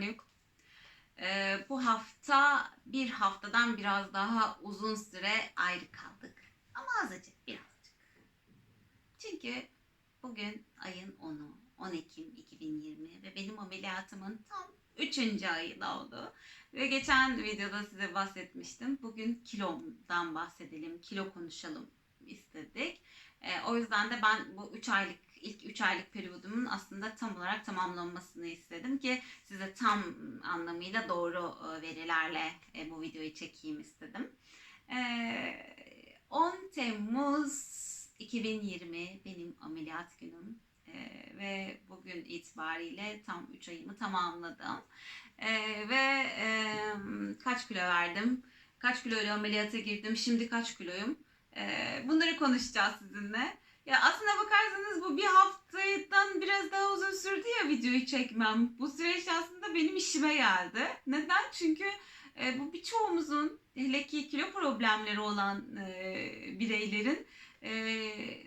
yok? Ee, bu hafta bir haftadan biraz daha uzun süre ayrı kaldık. Ama azıcık, birazcık. Çünkü bugün ayın 10'u, 10 Ekim 2020 ve benim ameliyatımın tam 3. ayı oldu. Ve geçen videoda size bahsetmiştim. Bugün kilomdan bahsedelim, kilo konuşalım istedik. Ee, o yüzden de ben bu 3 aylık ilk 3 aylık periyodumun aslında tam olarak tamamlanmasını istedim ki size tam anlamıyla doğru e, verilerle e, bu videoyu çekeyim istedim. Ee, 10 Temmuz 2020 benim ameliyat günüm ve bugün itibariyle tam 3 ayımı tamamladım. Ve e, kaç kilo verdim? Kaç kiloyla ameliyata girdim? Şimdi kaç kiloyum? Bunları konuşacağız sizinle. Ya aslına bakarsanız bu bir haftadan biraz daha uzun sürdü ya videoyu çekmem. Bu süreç aslında benim işime geldi. Neden? Çünkü e, bu birçoğumuzun hele ki kilo problemleri olan e, bireylerin e,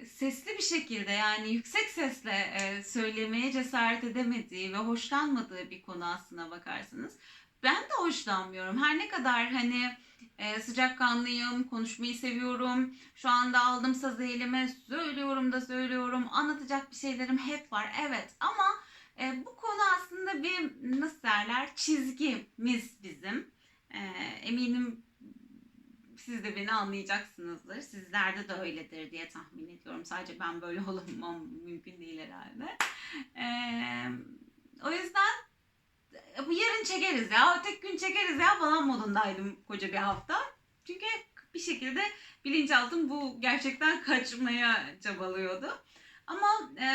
sesli bir şekilde yani yüksek sesle e, söylemeye cesaret edemediği ve hoşlanmadığı bir konu aslına bakarsanız. Ben de hoşlanmıyorum. Her ne kadar hani e, sıcakkanlıyım, konuşmayı seviyorum. Şu anda aldım sazı elime, söylüyorum da söylüyorum. Anlatacak bir şeylerim hep var. Evet ama e, bu konu aslında bir nasıl derler çizgimiz bizim. E, eminim siz de beni anlayacaksınızdır. Sizlerde de öyledir diye tahmin ediyorum. Sadece ben böyle olamam mümkün değil herhalde. E, o yüzden bu yarın çekeriz ya, öteki gün çekeriz ya falan modundaydım koca bir hafta. Çünkü bir şekilde bilinçaltım bu gerçekten kaçmaya çabalıyordu. Ama e,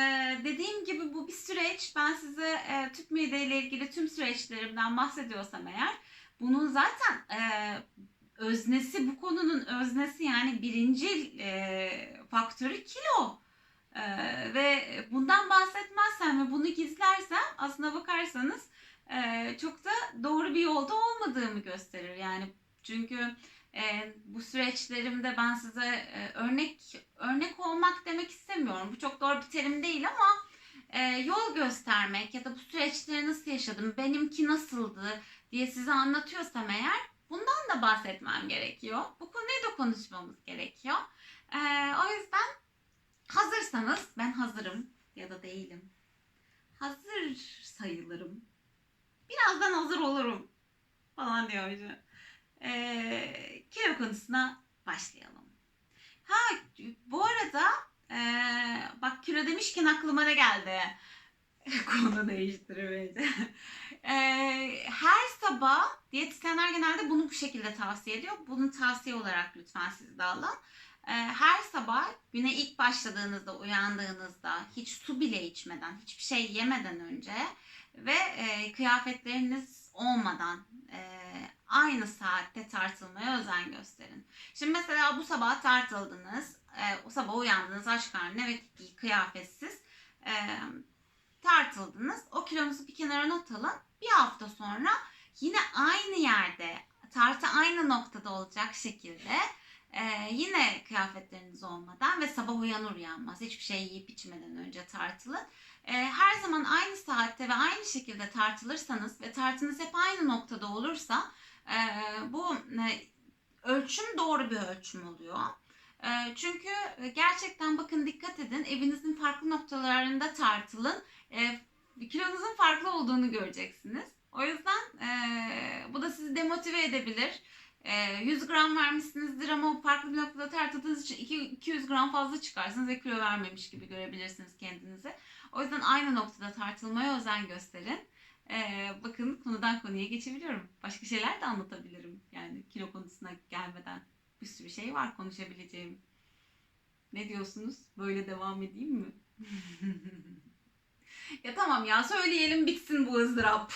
dediğim gibi bu bir süreç. Ben size e, tüp mide ile ilgili tüm süreçlerimden bahsediyorsam eğer bunun zaten e, öznesi, bu konunun öznesi yani birinci e, faktörü kilo. E, ve bundan bahsetmezsem ve bunu gizlersem aslına bakarsanız e, çok da doğru bir yolda olmadığımı gösterir. Yani çünkü e, bu süreçlerimde ben size e, örnek örnek olmak demek istemiyorum. Bu çok doğru bir terim değil ama e, yol göstermek ya da bu süreçleri nasıl yaşadım, benimki nasıldı diye size anlatıyorsam eğer bundan da bahsetmem gerekiyor. Bu konuyu da konuşmamız gerekiyor. E, o yüzden hazırsanız ben hazırım ya da değilim. Hazır sayılırım birazdan hazır olurum falan diyor hoca. Ee, kilo konusuna başlayalım. Ha bu arada ee, bak kilo demişken aklıma ne geldi? Konu değiştiriyor ee, her sabah diyetisyenler genelde bunu bu şekilde tavsiye ediyor. Bunu tavsiye olarak lütfen siz de alın. Ee, her sabah güne ilk başladığınızda, uyandığınızda hiç su bile içmeden, hiçbir şey yemeden önce ve e, kıyafetleriniz olmadan e, aynı saatte tartılmaya özen gösterin. Şimdi mesela bu sabah tartıldınız, e, o sabah uyandınız aç karnına ve kıyafetsiz e, tartıldınız. O kilonuzu bir kenara not alın. Bir hafta sonra yine aynı yerde tartı aynı noktada olacak şekilde ee, yine kıyafetleriniz olmadan ve sabah uyanır uyanmaz hiçbir şey yiyip içmeden önce tartılın. Ee, her zaman aynı saatte ve aynı şekilde tartılırsanız ve tartınız hep aynı noktada olursa e, bu e, ölçüm doğru bir ölçüm oluyor. E, çünkü gerçekten bakın dikkat edin evinizin farklı noktalarında tartılın. E, kilonuzun farklı olduğunu göreceksiniz. O yüzden e, bu da sizi demotive edebilir. 100 gram vermişsinizdir ama farklı bir noktada tartıldığınız için 200 gram fazla çıkarsınız ve kilo vermemiş gibi görebilirsiniz kendinizi. O yüzden aynı noktada tartılmaya özen gösterin. Ee, bakın konudan konuya geçebiliyorum. Başka şeyler de anlatabilirim. Yani kilo konusuna gelmeden bir sürü şey var konuşabileceğim. Ne diyorsunuz? Böyle devam edeyim mi? ya tamam ya söyleyelim bitsin bu ızdırap.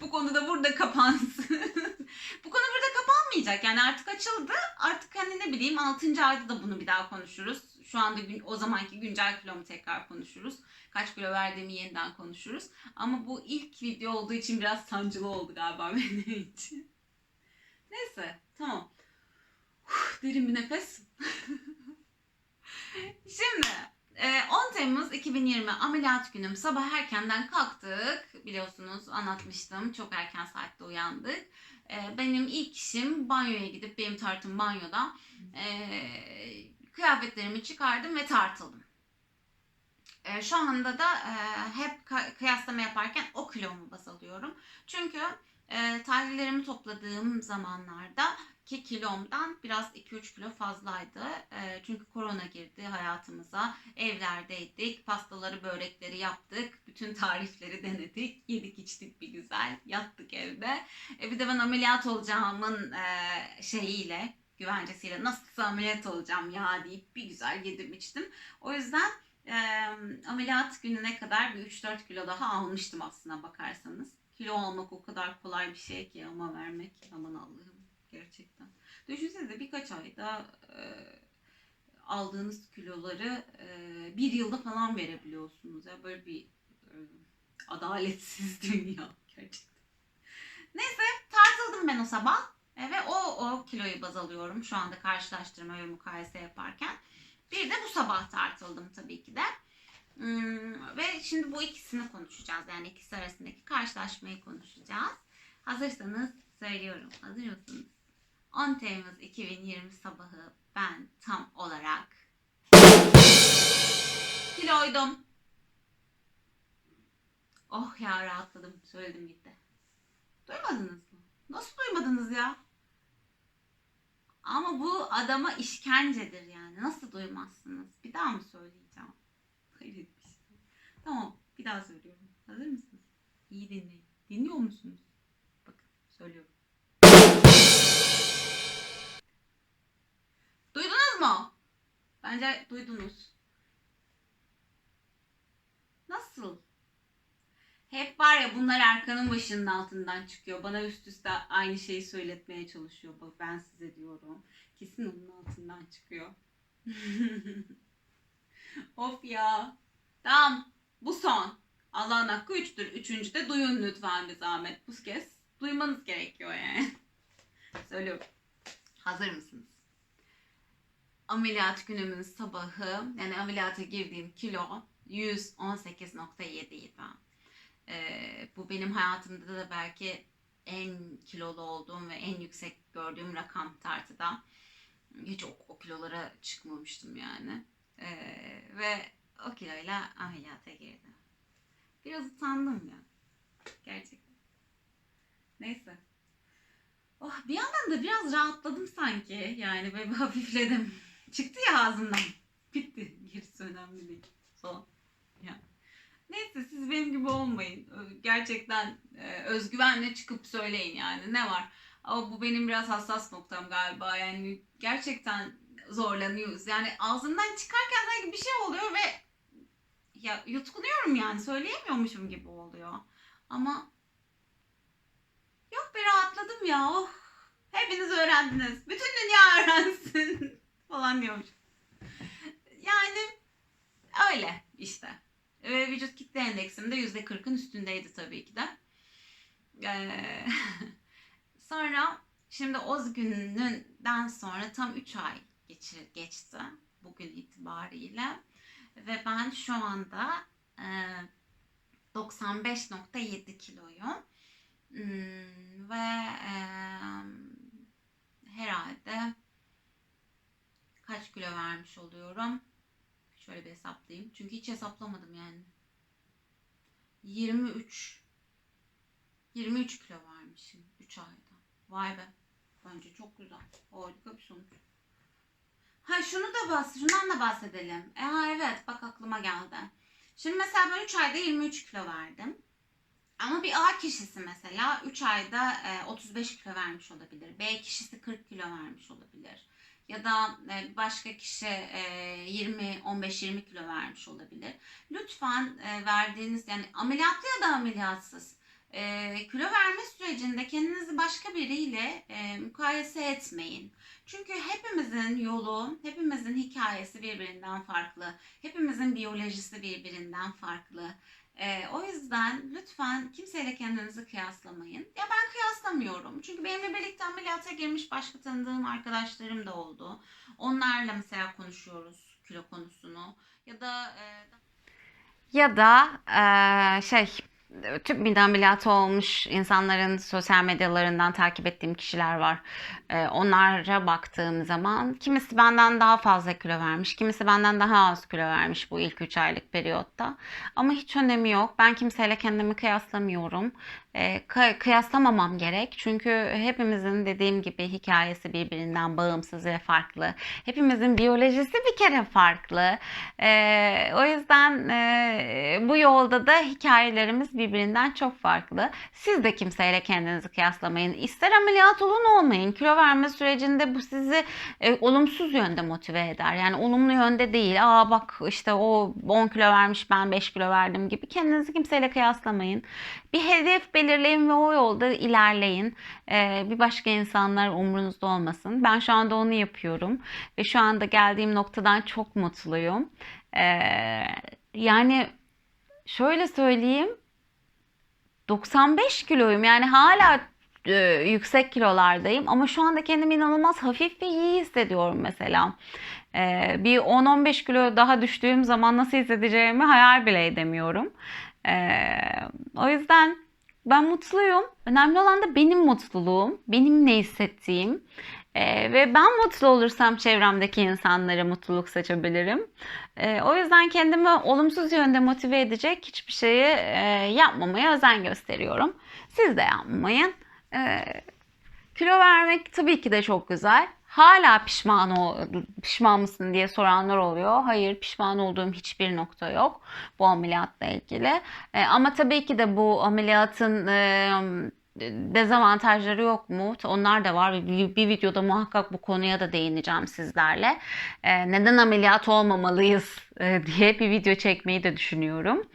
Bu konuda burada kapansın. bu konu burada kapanmayacak. Yani artık açıldı. Artık hani ne bileyim 6. ayda da bunu bir daha konuşuruz. Şu anda gün, o zamanki güncel kilomu tekrar konuşuruz. Kaç kilo verdiğimi yeniden konuşuruz. Ama bu ilk video olduğu için biraz sancılı oldu galiba benim için. Neyse tamam. Uf, derin bir nefes. Şimdi 10 Temmuz 2020 ameliyat günüm sabah erkenden kalktık. Biliyorsunuz anlatmıştım. Çok erken saatte uyandık. Ee, benim ilk işim banyoya gidip benim tartım banyoda. Ee, kıyafetlerimi çıkardım ve tartıldım. Ee, şu anda da e, hep kıyaslama yaparken o kilomu baz alıyorum. Çünkü e, tahlillerimi topladığım zamanlarda ki kilomdan biraz 2-3 kilo fazlaydı. E, çünkü korona girdi hayatımıza. Evlerdeydik. Pastaları, börekleri yaptık. Bütün tarifleri denedik. Yedik içtik bir güzel. Yattık evde. E, bir de ben ameliyat olacağımın e, şeyiyle, güvencesiyle nasılsa ameliyat olacağım ya deyip bir güzel yedim içtim. O yüzden ameliyat gününe kadar bir 3-4 kilo daha almıştım aslına bakarsanız. Kilo almak o kadar kolay bir şey ki ama vermek aman Allah'ım gerçekten. Düşünsenize birkaç ayda e, aldığınız kiloları e, bir yılda falan verebiliyorsunuz. Ya böyle bir e, adaletsiz dünya gerçekten. Neyse tartıldım ben o sabah e, ve o o kiloyu baz alıyorum şu anda karşılaştırma ve mukayese yaparken. Bir de bu sabah tartıldım tabii ki de. Hmm, ve şimdi bu ikisini konuşacağız. Yani ikisi arasındaki karşılaşmayı konuşacağız. Hazırsanız söylüyorum. Hazır mısınız? 10 Temmuz 2020 sabahı ben tam olarak kiloydum. Oh ya rahatladım. Söyledim gitti. Duymadınız mı? Nasıl duymadınız ya? Ama bu adama işkencedir yani. Nasıl duymazsınız? Bir daha mı söyleyeceğim? Hayret bir şey. Tamam. Bir daha söylüyorum. Erkan'ın başının altından çıkıyor. Bana üst üste aynı şeyi söyletmeye çalışıyor. Bak ben size diyorum. Kesin onun altından çıkıyor. of ya. Tamam. Bu son. Allah'ın hakkı üçtür. Üçüncü de duyun lütfen bir zahmet. Bu kez duymanız gerekiyor yani. Söylüyorum. Hazır mısınız? Ameliyat günümün sabahı yani ameliyata girdiğim kilo 118.7 idi. Ee, bu benim hayatımda da belki en kilolu olduğum ve en yüksek gördüğüm rakam tartıda. Hiç o, o kilolara çıkmamıştım yani. Ee, ve o kiloyla ameliyata girdim. Biraz utandım ya. Gerçekten. Neyse. Oh, bir yandan da biraz rahatladım sanki. Yani böyle hafifledim. Çıktı ya ağzımdan. Bitti. Gerisi önemli değil. Son. Neyse siz benim gibi olmayın. Gerçekten e, özgüvenle çıkıp söyleyin yani. Ne var? Ama bu benim biraz hassas noktam galiba. Yani gerçekten zorlanıyoruz. Yani ağzımdan çıkarken sanki bir şey oluyor ve ya yutkunuyorum yani. Söyleyemiyormuşum gibi oluyor. Ama yok be rahatladım ya. Oh. Hepiniz öğrendiniz. Bütün dünya öğrensin falan diyormuş. Yani öyle işte. Ve vücut kitle endeksim de %40'ın üstündeydi tabii ki de. Ee, sonra şimdi o gününden sonra tam 3 ay geçir, geçti bugün itibariyle. Ve ben şu anda e, 95.7 kiloyum. Hmm, ve e, herhalde kaç kilo vermiş oluyorum? Şöyle bir hesaplayayım. Çünkü hiç hesaplamadım yani. 23 23 kilo vermişim 3 ayda. Vay be. Bence çok güzel. Harika bir sonuç. Ha şunu da bahs şundan da bahsedelim. E ha evet bak aklıma geldi. Şimdi mesela ben 3 ayda 23 kilo verdim. Ama bir A kişisi mesela 3 ayda e, 35 kilo vermiş olabilir. B kişisi 40 kilo vermiş olabilir. Ya da e, başka kişi e, 20 15-20 kilo vermiş olabilir. Lütfen e, verdiğiniz yani ameliyatlı ya da ameliyatsız e, kilo verme sürecinde kendinizi başka biriyle e, mukayese etmeyin. Çünkü hepimizin yolu, hepimizin hikayesi birbirinden farklı. Hepimizin biyolojisi birbirinden farklı. Ee, o yüzden lütfen kimseyle kendinizi kıyaslamayın. Ya ben kıyaslamıyorum. Çünkü benimle birlikte ameliyata girmiş başka tanıdığım arkadaşlarım da oldu. Onlarla mesela konuşuyoruz. kilo konusunu ya da e, ya da e, şey tüp mide ameliyatı olmuş insanların sosyal medyalarından takip ettiğim kişiler var. E, onlara baktığım zaman kimisi benden daha fazla kilo vermiş, kimisi benden daha az kilo vermiş bu ilk 3 aylık periyotta. Ama hiç önemi yok. Ben kimseyle kendimi kıyaslamıyorum. E, kı- kıyaslamamam gerek. Çünkü hepimizin dediğim gibi hikayesi birbirinden bağımsız ve farklı. Hepimizin biyolojisi bir kere farklı. E, o yüzden e, bu yolda da hikayelerimiz birbirinden çok farklı. Siz de kimseyle kendinizi kıyaslamayın. İster ameliyat olun olmayın. Kilo verme sürecinde bu sizi e, olumsuz yönde motive eder. Yani olumlu yönde değil. Aa bak işte o 10 kilo vermiş ben 5 kilo verdim gibi. Kendinizi kimseyle kıyaslamayın. Bir hedef belirleyin ve o yolda ilerleyin. Ee, bir başka insanlar umrunuzda olmasın. Ben şu anda onu yapıyorum. Ve şu anda geldiğim noktadan çok mutluyum. Ee, yani şöyle söyleyeyim. 95 kiloyum. Yani hala e, yüksek kilolardayım ama şu anda kendimi inanılmaz hafif ve iyi hissediyorum mesela. Ee, bir 10-15 kilo daha düştüğüm zaman nasıl hissedeceğimi hayal bile edemiyorum. Ee, o yüzden ben mutluyum. Önemli olan da benim mutluluğum, benim ne hissettiğim. Ee, ve ben mutlu olursam çevremdeki insanlara mutluluk saçabilirim. Ee, o yüzden kendimi olumsuz yönde motive edecek hiçbir şeyi e, yapmamaya özen gösteriyorum. Siz de yapmayın. Ee, kilo vermek tabii ki de çok güzel. Hala pişman ol, pişman mısın diye soranlar oluyor. Hayır, pişman olduğum hiçbir nokta yok bu ameliyatla ilgili. E, ama tabii ki de bu ameliyatın e, dezavantajları yok mu? Onlar da var. Bir, bir videoda muhakkak bu konuya da değineceğim sizlerle. E, neden ameliyat olmamalıyız e, diye bir video çekmeyi de düşünüyorum.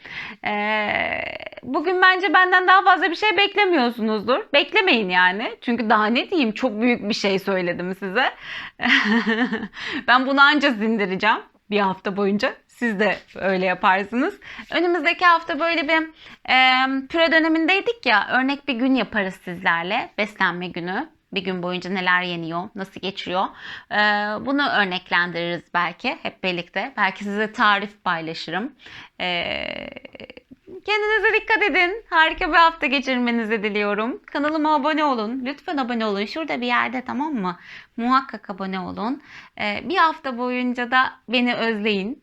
E, bugün bence benden daha fazla bir şey beklemiyorsunuzdur. Beklemeyin yani. Çünkü daha ne diyeyim çok büyük bir şey söyledim size. ben bunu anca zindireceğim bir hafta boyunca. Siz de öyle yaparsınız. Önümüzdeki hafta böyle bir e, püre dönemindeydik ya. Örnek bir gün yaparız sizlerle. Beslenme günü. Bir gün boyunca neler yeniyor, nasıl geçiyor. E, bunu örneklendiririz belki hep birlikte. Belki size tarif paylaşırım. E, Kendinize dikkat edin. Harika bir hafta geçirmenizi diliyorum. Kanalıma abone olun. Lütfen abone olun. Şurada bir yerde tamam mı? Muhakkak abone olun. Ee, bir hafta boyunca da beni özleyin.